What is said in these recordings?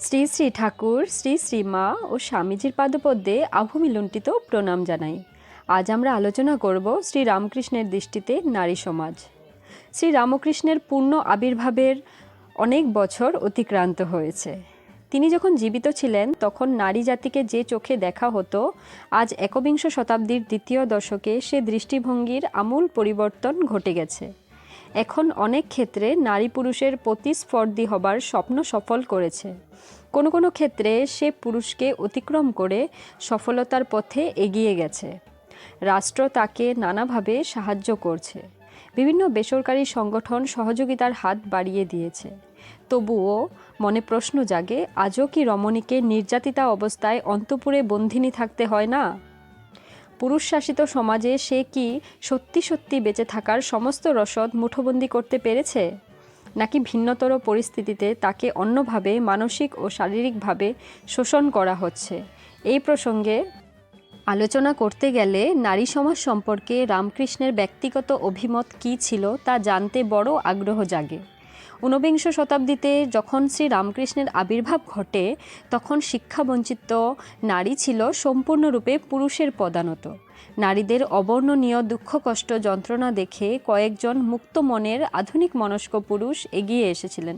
শ্রী শ্রী ঠাকুর, শ্রী শ্রী মা ও স্বামীজির পাদপদ্মে আভূমিলুণ্ঠিত প্রণাম জানাই। আজ আমরা আলোচনা করব শ্রী রামকৃষ্ণের দৃষ্টিতে নারী সমাজ। শ্রী রামকৃষ্ণের পূর্ণ আবির্ভাবের অনেক বছর অতিক্রান্ত হয়েছে। তিনি যখন জীবিত ছিলেন, তখন নারী জাতিকে যে চোখে দেখা হতো, আজ একবিংশ শতাব্দীর দ্বিতীয় দশকে সে দৃষ্টিভঙ্গির আমূল পরিবর্তন ঘটে গেছে। এখন অনেক ক্ষেত্রে নারী পুরুষের প্রতিস্পর্ধী হবার স্বপ্ন সফল করেছে। কোনো কোনো ক্ষেত্রে সে পুরুষকে অতিক্রম করে সফলতার পথে এগিয়ে গেছে। রাষ্ট্র তাকে নানাভাবে সাহায্য করছে। বিভিন্ন বেসরকারি সংগঠন সহযোগিতার হাত বাড়িয়ে দিয়েছে। তবুও মনে প্রশ্ন জাগে, আজও কি রমণীকে নির্যাতিতা অবস্থায় অন্তপুরে বন্ধিনী থাকতে হয় না? পুরুষ শাসিত সমাজে সে কি সত্যি সত্যি বেঁচে থাকার সমস্ত রসদ মুঠোবন্দি করতে পেরেছে? নাকি ভিন্নতর পরিস্থিতিতে তাকে অন্যভাবে মানসিক ও শারীরিকভাবে শোষণ করা হচ্ছে? এই প্রসঙ্গে আলোচনা করতে গেলে নারী সমাজ সম্পর্কে রামকৃষ্ণের ব্যক্তিগত অভিমত কী ছিল তা জানতে বড় আগ্রহ জাগে। ঊনবিংশ শতাব্দীতে যখন শ্রী রামকৃষ্ণের আবির্ভাব ঘটে, তখন শিক্ষাবঞ্চিত নারী ছিল সম্পূর্ণরূপে পুরুষের পদানত। নারীদের অবর্ণনীয় দুঃখ কষ্ট যন্ত্রণা দেখে কয়েকজন মুক্ত মনের আধুনিক মনস্ক পুরুষ এগিয়ে এসেছিলেন।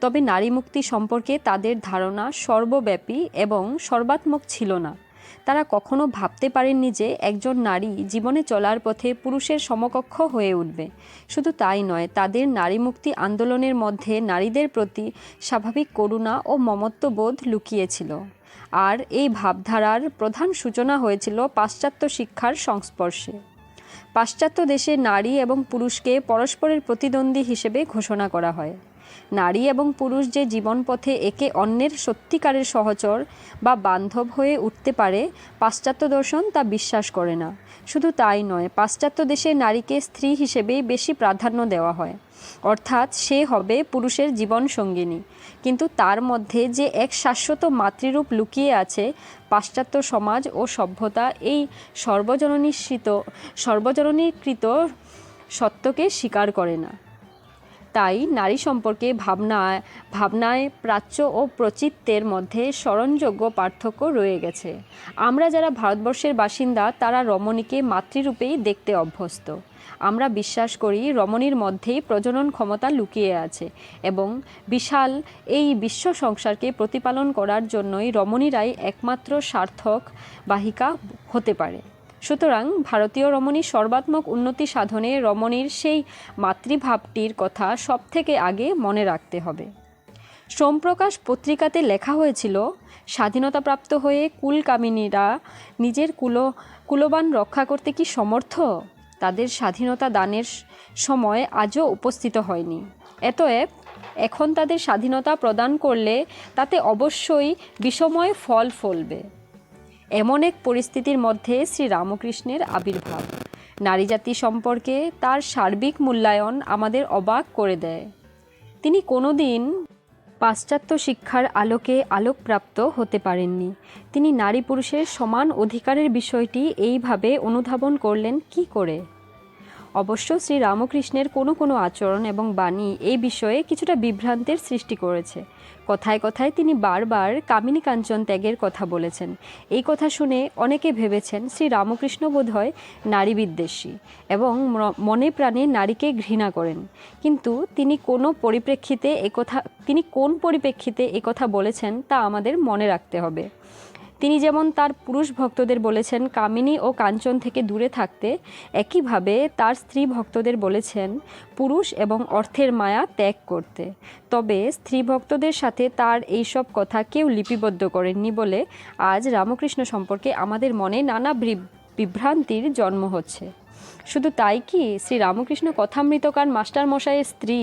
তবে নারী মুক্তি সম্পর্কে তাদের ধারণা সর্বব্যাপী এবং সর্বাত্মক ছিল না। তারা কখনো ভাবতে পারেননি যে একজন নারী জীবনে চলার পথে পুরুষের সমকক্ষ হয়ে উঠবে। শুধু তাই নয়, তাদের নারী মুক্তি আন্দোলনের মধ্যে নারীদের প্রতি স্বাভাবিক করুণা ও মমত্ববোধ লুকিয়েছিল। আর এই ভাবধারার প্রধান সূচনা হয়েছিল পাশ্চাত্য শিক্ষার সংস্পর্শে। পাশ্চাত্য দেশে নারী এবং পুরুষকে পরস্পরের প্রতিদ্বন্দ্বী হিসেবে ঘোষণা করা হয়। নারী এবং পুরুষ যে জীবনপথে একে অন্যের সত্যিকারের সহচর বা বান্ধব হয়ে উঠতে পারে, পাশ্চাত্য দর্শন তা বিশ্বাস করে না। শুধু তাই নয়, পাশ্চাত্য দেশে নারীকে স্ত্রী হিসেবেই বেশি প্রাধান্য দেওয়া হয়। অর্থাৎ সে হবে পুরুষের জীবন সঙ্গিনী কিন্তু তার মধ্যে যে এক শাশ্বত মাতৃরূপ লুকিয়ে আছে, পাশ্চাত্য সমাজ ও সভ্যতা এই সর্বজননীকৃত সর্বজননীকৃত সত্যকে স্বীকার করে না। তাই নারী সম্পর্কে ভাবনায় ভাবনায় প্রাচ্য ও প্রচিত্তের মধ্যে স্মরণযোগ্য পার্থক্য রয়ে গেছে। আমরা যারা ভারতবর্ষের বাসিন্দা, তারা রমণীকে মাতৃরূপেই দেখতে অভ্যস্ত। আমরা বিশ্বাস করি রমণীর মধ্যেই প্রজনন ক্ষমতা লুকিয়ে আছে এবং বিশাল এই বিশ্ব সংসারকে প্রতিপালন করার জন্যই রমণীরাই একমাত্র সার্থক বাহিকা হতে পারে। সুতরাং ভারতীয় রমণীর সর্বাত্মক উন্নতি সাধনে রমণীর সেই মাতৃভাবটির কথা সব থেকে আগে মনে রাখতে হবে। সোমপ্রকাশ পত্রিকাতে লেখা হয়েছিল, স্বাধীনতাপ্রাপ্ত হয়ে কুলকামিনীরা নিজের কুলো, কুলবান রক্ষা করতে কি সমর্থ? তাদের স্বাধীনতা দানের সময় আজও উপস্থিত হয়নি। এতএব এখন তাদের স্বাধীনতা প্রদান করলে তাতে অবশ্যই বিষময় ফল ফলবে। এমন এক পরিস্থিতির মধ্যে শ্রী রামকৃষ্ণের আবির্ভাব। নারী জাতি সম্পর্কে তার সার্বিক মূল্যায়ন আমাদের অবাক করে দেয়। তিনি কোনোদিন পাশ্চাত্য শিক্ষার আলোকে আলোকপ্রাপ্ত হতে পারেননি। তিনি নারী পুরুষের সমান অধিকারের বিষয়টি এইভাবে অনুধাবন করলেন কি করে? অবশ্য শ্রী রামকৃষ্ণের কোনো কোনো আচরণ এবং বাণী এই বিষয়ে কিছুটা বিভ্রান্তের সৃষ্টি করেছে। কথায় কথায় তিনি বারবার কামিনী কাঞ্চন ত্যাগের কথা বলেছেন। এই কথা শুনে অনেকে ভেবেছেন শ্রী রামকৃষ্ণ বোধহয় নারী বিদ্বেষী এবং মনে প্রাণে নারীকে ঘৃণা করেন। কিন্তু তিনি কোনো পরিপ্রেক্ষিতে একথা তিনি কোন পরিপ্রেক্ষিতে একথা বলেছেন তা আমাদের মনে রাখতে হবে। তিনি যেমন তার পুরুষ ভক্তদের বলেছেন, কামিনী ও কাঞ্চন থেকে দূরে থাকতে, একইভাবে তার স্ত্রী ভক্তদের বলেছেন, পুরুষ এবং অর্থের মায়া ত্যাগ করতে। তবে স্ত্রী ভক্তদের সাথে তার এইসব কথা কেউ লিপিবদ্ধ করেননি বলে আজ রামকৃষ্ণ সম্পর্কে আমাদের মনে নানা বিভ্রান্তির জন্ম হচ্ছে। শুধু তাই কি শ্রী রামকৃষ্ণ কথামৃতকার মাস্টার মশাইয়ের স্ত্রী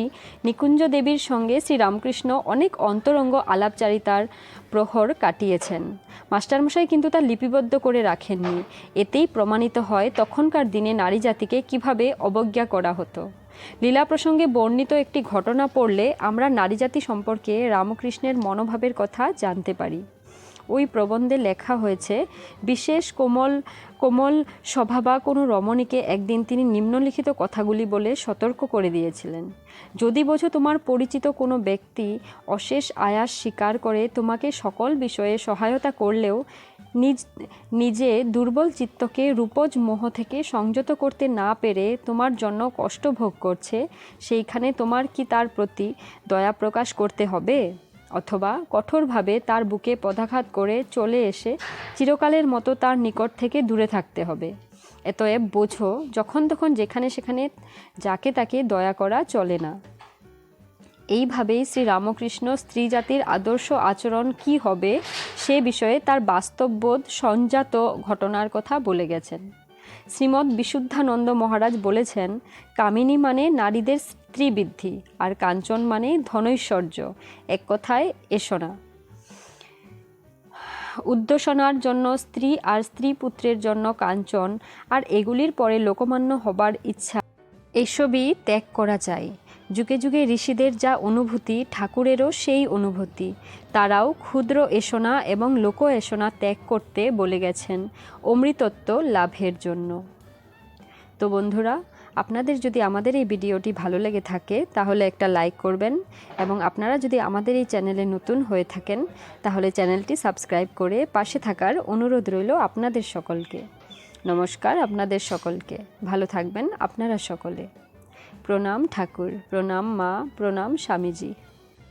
নিকুঞ্জ দেবীর সঙ্গে শ্রী রামকৃষ্ণ অনেক অন্তরঙ্গ আলাপচারিতার প্রহর কাটিয়েছেন। মাস্টারমশাই কিন্তু তা লিপিবদ্ধ করে রাখেননি। এতেই প্রমাণিত হয় তখনকার দিনে নারী জাতিকে কীভাবে অবজ্ঞা করা হতো। লীলা প্রসঙ্গে বর্ণিত একটি ঘটনা পড়লে আমরা নারী জাতি সম্পর্কে রামকৃষ্ণের মনোভাবের কথা জানতে পারি। ওই প্রবন্ধে লেখা হয়েছে, বিশেষ কোমল কোমল স্বভাবা কোনো রমণীকে একদিন তিনি নিম্নলিখিত কথাগুলি বলে সতর্ক করে দিয়েছিলেন। যদি বোঝো তোমার পরিচিত কোনো ব্যক্তি অশেষ আয়াস স্বীকার করে তোমাকে সকল বিষয়ে সহায়তা করলেও নিজ, নিজে দুর্বল চিত্তকে রূপজ মোহ থেকে সংযত করতে না পেরে তোমার জন্য কষ্ট ভোগ করছে, সেইখানে তোমার কি তার প্রতি দয়া প্রকাশ করতে হবে? অথবা কঠোরভাবে তার বুকে পদাঘাত করে চলে এসে চিরকালের মতো তার নিকট থেকে দূরে থাকতে হবে। এতএব বোঝো, যখন তখন যেখানে সেখানে যাকে তাকে দয়া করা চলে না। এইভাবেই শ্রী রামকৃষ্ণ স্ত্রী জাতির আদর্শ আচরণ কি হবে, সে বিষয়ে তার বাস্তববোধ সঞ্জাত ঘটনার কথা বলে গেছেন। শ্রীমৎ বিশুদ্ধানন্দ মহারাজ বলেছেন, কামিনী মানে নারীদের স্ত্রীবৃদ্ধি আর কাঞ্চন মানে ধনৈশ্বর্য। এক কথায় এসনা উদ্দোষণার জন্য স্ত্রী আর স্ত্রী পুত্রের জন্য কাঞ্চন আর এগুলির পরে লোকমান্য হবার ইচ্ছা। এসবই ত্যাগ করা চাই যুগে যুগে ঋষিদের যা অনুভূতি, ঠাকুরেরও সেই অনুভূতি। তারাও ক্ষুদ্র এসনা এবং লোক এসনা ত্যাগ করতে বলে গেছেন অমৃতত্ব লাভের জন্য। তো বন্ধুরা, আপনাদের যদি আমাদের এই ভিডিওটি ভালো লেগে থাকে, তাহলে একটা লাইক করবেন এবং আপনারা যদি আমাদের এই চ্যানেলে নতুন হয়ে থাকেন, তাহলে চ্যানেলটি সাবস্ক্রাইব করে পাশে থাকার অনুরোধ রইল আপনাদের সকলকে। নমস্কার আপনাদের সকলকে। ভালো থাকবেন আপনারা সকলে। প্রণাম ঠাকুর প্রণাম মা প্রণাম স্বামীজি।